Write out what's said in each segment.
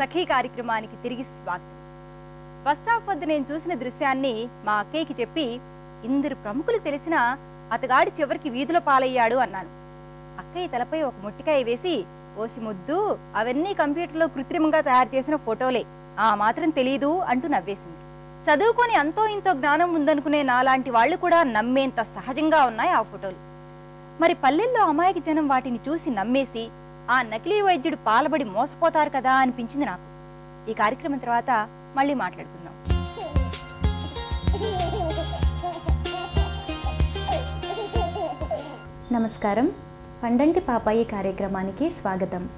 సఖీ కార్యక్రమానికి తిరిగి స్వాగతం. బస్ స్టాప్ వద్ద నేను చూసిన దృశ్యాన్ని మా అక్కయ్యకి చెప్పి ఇందరు ప్రముఖులు తెలిసిన అతగాడి చివరికి వీధిలో పాలయ్యాడు అన్నాను. అక్కయ్య తలపై ఒక ముట్టికాయ వేసి ఓసి ముద్దు అవన్నీ కంప్యూటర్లో కృత్రిమంగా తయారు చేసిన ఫోటోలే. ఆ మాత్రం తెలీదు అంటూ నవ్వేసింది. చదువుకొని అంతో ఇంతో జ్ఞానం ఉందనుకునే నాలాంటి వాళ్ళు కూడా నమ్మేంత సహజంగా ఉన్నాయి ఆ ఫోటోలు. మరి పల్లెల్లో అమాయక జనం వాటిని చూసి నమ్మేసి ఆ నకిలీ వైద్యుడు పాలబడి మోసపోతారు కదా అనిపించింది నాకు. ఈ కార్యక్రమం తర్వాత మళ్ళీ మాట్లాడుకుందాం. నమస్కారం. పండంటి పాపాయి కార్యక్రమానికి స్వాగతం.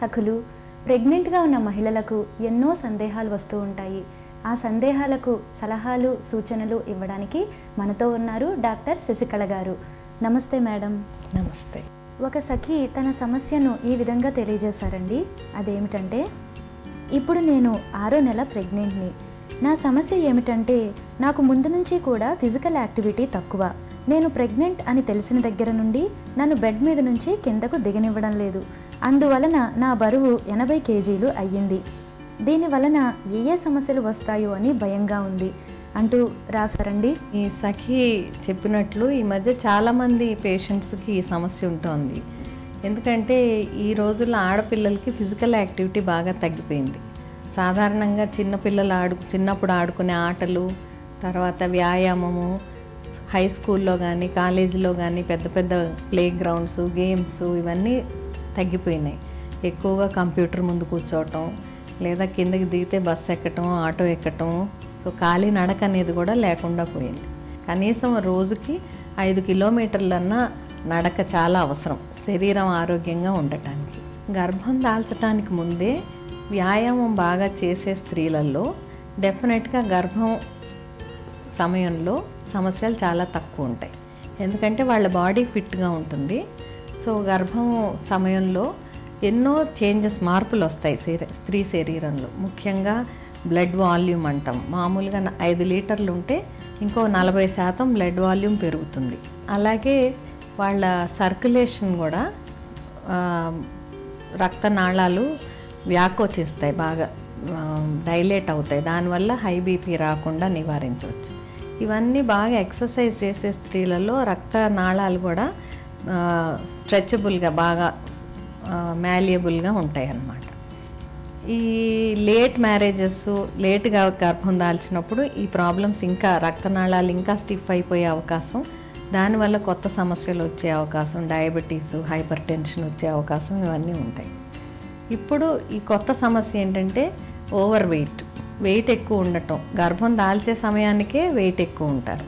సఖులు ప్రెగ్నెంట్గా ఉన్న మహిళలకు ఎన్నో సందేహాలు వస్తూ ఉంటాయి. ఆ సందేహాలకు సలహాలు సూచనలు ఇవ్వడానికి మనతో ఉన్నారు డాక్టర్ శశికళ గారు. నమస్తే మేడం. నమస్తే. ఒక సఖి తన సమస్యను ఈ విధంగా తెలియజేశారండి. అదేమిటంటే ఇప్పుడు నేను ఆరో నెల ప్రెగ్నెంట్ని. నా సమస్య ఏమిటంటే నాకు ముందు నుంచి కూడా ఫిజికల్ యాక్టివిటీ తక్కువ. నేను ప్రెగ్నెంట్ అని తెలిసిన దగ్గర నుండి నన్ను బెడ్ మీద నుంచి కిందకు దిగనివ్వడం లేదు. అందువలన నా బరువు ఎనభై కేజీలు అయ్యింది. దీని వలన ఏ ఏ సమస్యలు వస్తాయో అని భయంగా ఉంది. అంటూ రాశారండి. ఈ సఖి చెప్పినట్లు ఈ మధ్య చాలామంది పేషెంట్స్కి ఈ సమస్య ఉంటుంది. ఎందుకంటే ఈ రోజుల్లో ఆడపిల్లలకి ఫిజికల్ యాక్టివిటీ బాగా తగ్గిపోయింది. సాధారణంగా చిన్నపిల్లలు ఆడు చిన్నప్పుడు ఆడుకునే ఆటలు తర్వాత వ్యాయామము హై స్కూల్లో కానీ కాలేజీలో కానీ పెద్ద పెద్ద ప్లే గ్రౌండ్స్ గేమ్స్ ఇవన్నీ తగ్గిపోయినాయి. ఎక్కువగా కంప్యూటర్ ముందు కూర్చోవటం లేదా కిందకి దిగితే బస్సు ఎక్కటం ఆటో ఎక్కటం సో ఖాళీ నడక అనేది కూడా లేకుండా పోయింది. కనీసం రోజుకి ఐదు కిలోమీటర్లన్నా నడక చాలా అవసరం శరీరం ఆరోగ్యంగా ఉండటానికి. గర్భం దాల్చడానికి ముందే వ్యాయామం బాగా చేసే స్త్రీలలో డెఫినెట్గా గర్భం సమయంలో సమస్యలు చాలా తక్కువ ఉంటాయి. ఎందుకంటే వాళ్ళ బాడీ ఫిట్గా ఉంటుంది. సో గర్భం సమయంలో ఎన్నో చేంజెస్ మార్పులు వస్తాయి స్త్రీ శరీరంలో. ముఖ్యంగా బ్లడ్ వాల్యూమ్ అంటాం. మామూలుగా ఐదు లీటర్లు ఉంటే ఇంకో నలభై శాతం బ్లడ్ వాల్యూమ్ పెరుగుతుంది. అలాగే వాళ్ళ సర్క్యులేషన్ కూడా రక్తనాళాలు వ్యాకోచిస్తాయి బాగా డైలేట్ అవుతాయి. దానివల్ల హై బీపీ రాకుండా నివారించవచ్చు. ఇవన్నీ బాగా ఎక్సర్సైజ్ చేసే స్త్రీలలో రక్తనాళాలు కూడా స్ట్రెచబుల్గా బాగా మ్యాలియబుల్గా ఉంటాయి అన్నమాట ఈ లేట్ మ్యారేజెస్ లేట్గా గర్భం దాల్చినప్పుడు ఈ ప్రాబ్లమ్స్ ఇంకా రక్తనాళాలు ఇంకా స్టిఫ్ అయిపోయే అవకాశం. దానివల్ల కొత్త సమస్యలు వచ్చే అవకాశం డయాబెటీస్ హైపర్ టెన్షన్ వచ్చే అవకాశం ఇవన్నీ ఉంటాయి. ఇప్పుడు ఈ కొత్త సమస్య ఏంటంటే ఓవర్ వెయిట్ వెయిట్ ఎక్కువ ఉండటం. గర్భం దాల్చే సమయానికే వెయిట్ ఎక్కువ ఉంటారు.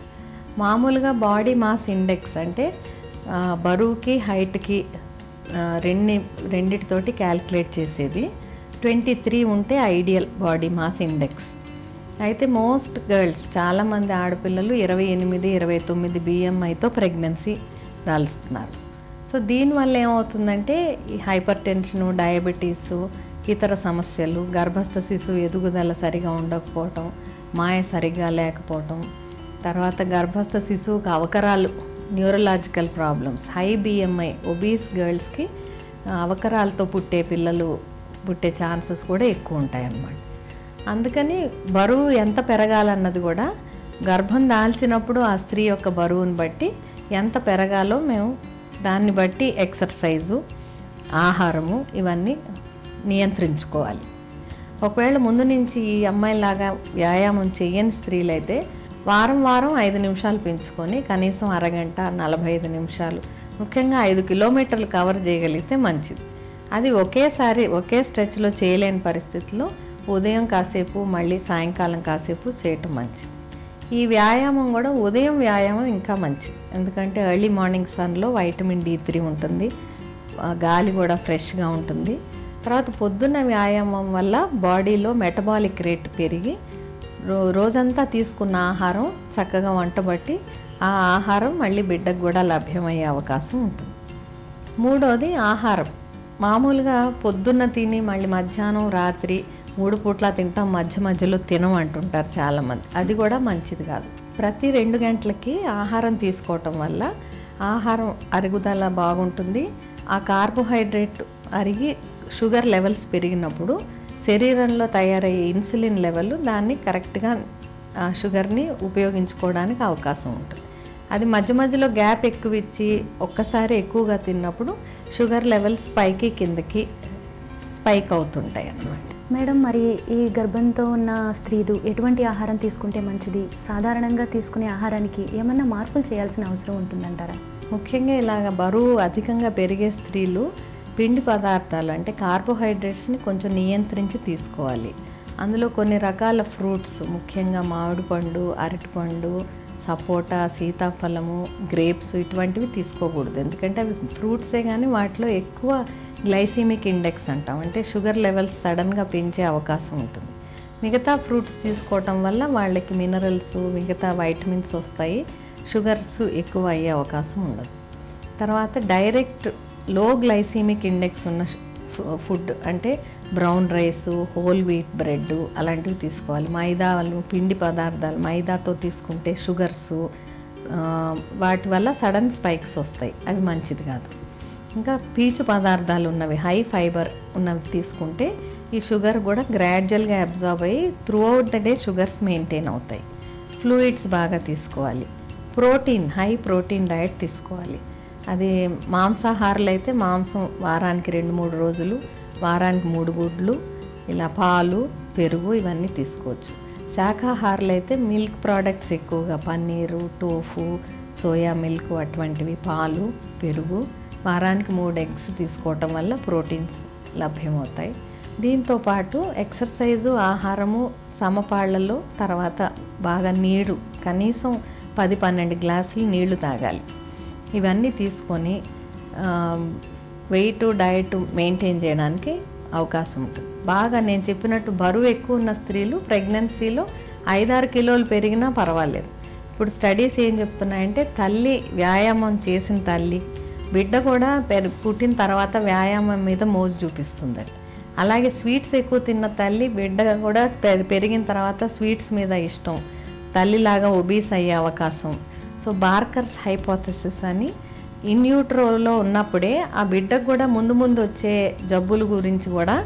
మామూలుగా బాడీ మాస్ ఇండెక్స్ అంటే బరువుకి హైట్కి రెండు రెండిటితోటి క్యాల్కులేట్ చేసేది. ట్వంటీ త్రీ ఉంటే ఐడియల్ బాడీ మాస్ ఇండెక్స్. అయితే మోస్ట్ గర్ల్స్ చాలామంది ఆడపిల్లలు ఇరవై ఎనిమిది ఇరవై తొమ్మిది బిఎంఐతో ప్రెగ్నెన్సీ దాల్స్తున్నారు సో దీనివల్ల ఏమవుతుందంటే ఈ హైపర్ టెన్షను డయాబెటీసు ఇతర సమస్యలు గర్భస్థ శిశువు ఎదుగుదల సరిగా ఉండకపోవటం మాయ సరిగా లేకపోవటం తర్వాత గర్భస్థ శిశువుకి అవకరాలు neurological problems high BMI obese గర్ల్స్కి అవకరాలతో పుట్టే పిల్లలు పుట్టే ఛాన్సెస్ కూడా ఎక్కువ ఉంటాయి అన్నమాట అందుకని బరువు ఎంత పెరగాలన్నది కూడా గర్భం దాల్చినప్పుడు ఆ స్త్రీ యొక్క బరువుని బట్టి ఎంత పెరగాలో మేము దాన్ని బట్టి ఎక్సర్సైజు ఆహారము ఇవన్నీ నియంత్రించుకోవాలి. ఒకవేళ ముందు నుంచి ఈ అమ్మాయిలాగా వ్యాయామం చేయని స్త్రీలైతే వారం వారం ఐదు నిమిషాలు పెంచుకొని కనీసం అరగంట నలభై ఐదు నిమిషాలు ముఖ్యంగా ఐదు కిలోమీటర్లు కవర్ చేయగలిగితే మంచిది. అది ఒకేసారి ఒకే స్ట్రెచ్లో చేయలేని పరిస్థితిలో ఉదయం కాసేపు మళ్ళీ సాయంకాలం కాసేపు చేయటం మంచిది. ఈ వ్యాయామం కూడా ఉదయం వ్యాయామం ఇంకా మంచిది. ఎందుకంటే ఎర్లీ మార్నింగ్ సన్లో వైటమిన్ డి త్రీ ఉంటుంది గాలి కూడా ఫ్రెష్గా ఉంటుంది. తర్వాత పొద్దున్న వ్యాయామం వల్ల బాడీలో మెటబాలిక్ రేట్ పెరిగి రో రోజంతా తీసుకున్న ఆహారం చక్కగా వంటబట్టి ఆ ఆహారం మళ్ళీ బిడ్డకు కూడా లభ్యమయ్యే అవకాశం ఉంటుంది. మూడోది ఆహారం. మామూలుగా పొద్దున్న తిని మళ్ళీ మధ్యాహ్నం రాత్రి మూడు పూట్ల తింటాం మధ్య మధ్యలో తినం అంటుంటారు చాలామంది. అది కూడా మంచిది కాదు. ప్రతి రెండు గంటలకి ఆహారం తీసుకోవటం వల్ల ఆహారం అరుగుదల బాగుంటుంది. ఆ కార్బోహైడ్రేట్ అరిగి షుగర్ లెవెల్స్ పెరిగినప్పుడు శరీరంలో తయారయ్యే ఇన్సులిన్ లెవెల్ దాన్ని కరెక్ట్గా ఆ షుగర్ని ఉపయోగించుకోవడానికి అవకాశం ఉంటుంది. అది మధ్య మధ్యలో గ్యాప్ ఎక్కువ ఇచ్చి ఒక్కసారి ఎక్కువగా తిన్నప్పుడు షుగర్ లెవెల్స్ పైకి కిందకి స్పైక్ అవుతుంటాయి అన్నమాట. మేడం మరి ఈ గర్భంతో ఉన్న స్త్రీలు ఎటువంటి ఆహారం తీసుకుంటే మంచిది? సాధారణంగా తీసుకునే ఆహారానికి ఏమన్నా మార్పులు చేయాల్సిన అవసరం ఉంటుందంటారా? ముఖ్యంగా ఇలాగ బరువు అధికంగా పెరిగే స్త్రీలు పిండి పదార్థాలు అంటే కార్బోహైడ్రేట్స్ని కొంచెం నియంత్రించి తీసుకోవాలి. అందులో కొన్ని రకాల ఫ్రూట్స్ ముఖ్యంగా మామిడి పండు అరటిపండు సపోటా సీతాఫలము గ్రేప్స్ ఇటువంటివి తీసుకోకూడదు. ఎందుకంటే అవి ఫ్రూట్సే కానీ వాటిలో ఎక్కువ గ్లైసీమిక్ ఇండెక్స్ అంటాం. అంటే షుగర్ లెవెల్స్ సడన్గా పెంచే అవకాశం ఉంటుంది. మిగతా ఫ్రూట్స్ తీసుకోవటం వల్ల వాళ్ళకి మినరల్స్ మిగతా వైటమిన్స్ వస్తాయి. షుగర్స్ ఎక్కువ అయ్యే అవకాశం ఉండదు. తర్వాత డైరెక్ట్లో గ్లైసీమిక్ ఇండెక్స్ ఉన్న ఫుడ్ అంటే brown rice whole wheat bread అలాంటివి తీసుకోవాలి. మైదాలు పిండి పదార్థాలు మైదాతో తీసుకుంటే షుగర్స్ వాటి వల్ల సడన్ స్పైక్స్ వస్తాయి. అవి మంచిది కాదు. ఇంకా పీచు పదార్థాలు ఉన్నవి హై ఫైబర్ ఉన్నవి తీసుకుంటే ఈ షుగర్ కూడా గ్రాడ్యువల్గా అబ్జార్బ్ అయ్యి throughout the day sugars maintain అవుతాయి. ఫ్లూయిడ్స్ బాగా తీసుకోవాలి. ప్రోటీన్ హై ప్రోటీన్ డయట్ తీసుకోవాలి. అది మాంసాహారులు అయితే మాంసం వారానికి రెండు మూడు రోజులు వారానికి మూడు గుడ్లు ఇలా పాలు పెరుగు ఇవన్నీ తీసుకోవచ్చు. శాఖాహారులు అయితే మిల్క్ ప్రోడక్ట్స్ ఎక్కువగా పన్నీరు టోఫు సోయా మిల్క్ అటువంటివి పాలు పెరుగు వారానికి మూడు ఎగ్స్ తీసుకోవటం వల్ల ప్రోటీన్స్ లభ్యమవుతాయి. దీంతో పాటు ఎక్సర్సైజు ఆహారము సమపాళ్ళలో తర్వాత బాగా నీరు కనీసం పది పన్నెండు గ్లాసులు నీళ్ళు తాగాలి. ఇవన్నీ తీసుకొని వెయిట్ డయట్ మెయింటైన్ చేయడానికి అవకాశం ఉంటుంది. బాగా నేను చెప్పినట్టు బరువు ఎక్కువ ఉన్న స్త్రీలు ప్రెగ్నెన్సీలో ఐదారు కిలోలు పెరిగినా పర్వాలేదు. ఇప్పుడు స్టడీస్ ఏం చెప్తున్నాయంటే తల్లి వ్యాయామం చేసిన తల్లి బిడ్డ కూడా పెరి పుట్టిన తర్వాత వ్యాయామం మీద మోజు చూపిస్తుందండి. అలాగే స్వీట్స్ ఎక్కువ తిన్న తల్లి బిడ్డ కూడా పె- పెరిగిన తర్వాత స్వీట్స్ మీద ఇష్టం. తల్లిలాగా ఒబీస్ అయ్యే అవకాశం. సో బార్కర్స్ హైపోథసిస్ అని ఇన్యూట్రోలో ఉన్నప్పుడే ఆ బిడ్డకు కూడా ముందు ముందు వచ్చే జబ్బుల గురించి కూడా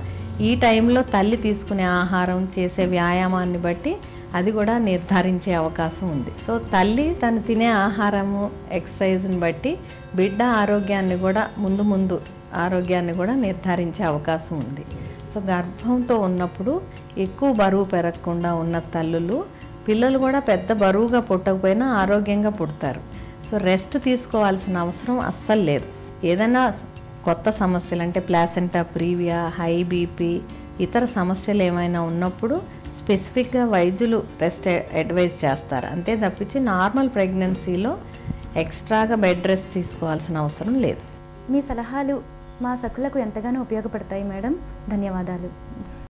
ఈ టైంలో తల్లి తీసుకునే ఆహారం చేసే వ్యాయామాన్ని బట్టి అది కూడా నిర్ధారించే అవకాశం ఉంది. సో తల్లి తను తినే ఆహారము ఎక్సర్సైజ్ని బట్టి బిడ్డ ఆరోగ్యాన్ని కూడా ముందు ముందు ఆరోగ్యాన్ని కూడా నిర్ధారించే అవకాశం ఉంది. సో గర్భంతో ఉన్నప్పుడు ఎక్కువ బరువు పెరగకుండా ఉన్న తల్లులు పిల్లలు కూడా పెద్ద బరువుగా పుట్టకపోయినా ఆరోగ్యంగా పుడతారు. సో రెస్ట్ తీసుకోవాల్సిన అవసరం అస్సలు లేదు. ఏదైనా కొత్త సమస్యలు అంటే ప్లాసెంటా ప్రీవియా హై బీపీ ఇతర సమస్యలు ఏమైనా ఉన్నప్పుడు స్పెసిఫిక్గా వైద్యులు రెస్ట్ అడ్వైజ్ చేస్తారు. అంతే తప్పించి నార్మల్ ప్రెగ్నెన్సీలో ఎక్స్ట్రాగా బెడ్ రెస్ట్ తీసుకోవాల్సిన అవసరం లేదు. మీ సలహాలు మా సకులకు ఎంతగానో ఉపయోగపడతాయి మేడం. ధన్యవాదాలు.